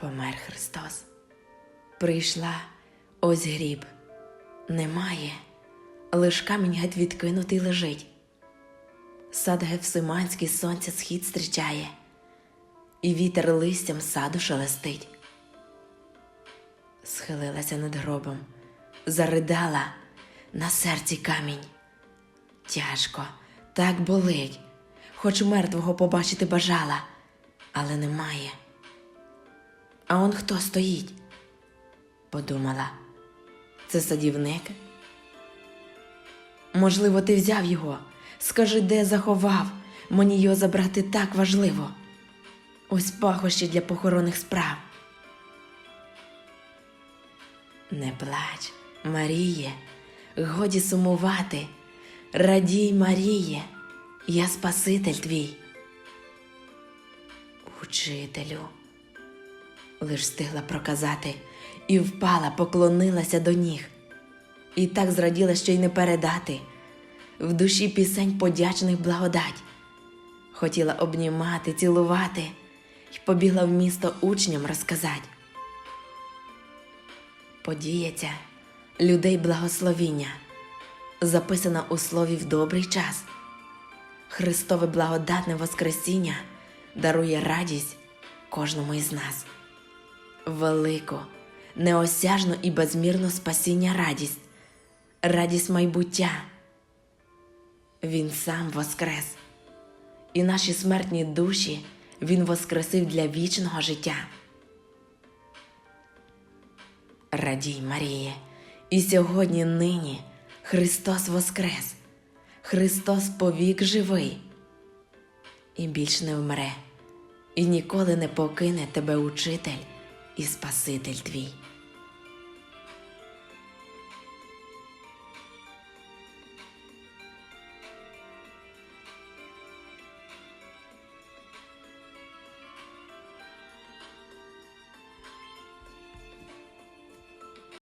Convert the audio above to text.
Помер Христос. Прийшла ось гріб. Немає, лиш камінь геть відкинутий лежить. Сад Гефсиманський сонця схід зустрічає, і вітер листям саду шелестить. Схилилася над гробом, заридала на серці камінь. Тяжко, так болить, хоч мертвого побачити бажала, але немає. А он хто стоїть? Подумала, це садівник? Можливо, ти взяв його. Скажи, де заховав. Мені його забрати так важливо. Ось пахощі для похоронних справ. Не плач, Маріє, годі сумувати. Радій, Маріє, я Спаситель твій. Учителю, лиш стигла проказати, і впала, поклонилася до ніг. І так зраділа, що й не передати. В душі пісень подячних благодать. Хотіла обнімати, цілувати, й побігла в місто учням розказать. Подія ця людей благословіння, записана у слові в добрий час. Христове благодатне Воскресіння дарує радість кожному із нас. Велику, неосяжну і безмірну спасіння радість, радість майбуття. Він сам воскрес, і наші смертні душі Він воскресив для вічного життя. Радій, Маріє, і сьогодні нині Христос воскрес, Христос повік живий, і більш не вмре, і ніколи не покине тебе учитель і Спаситель твій.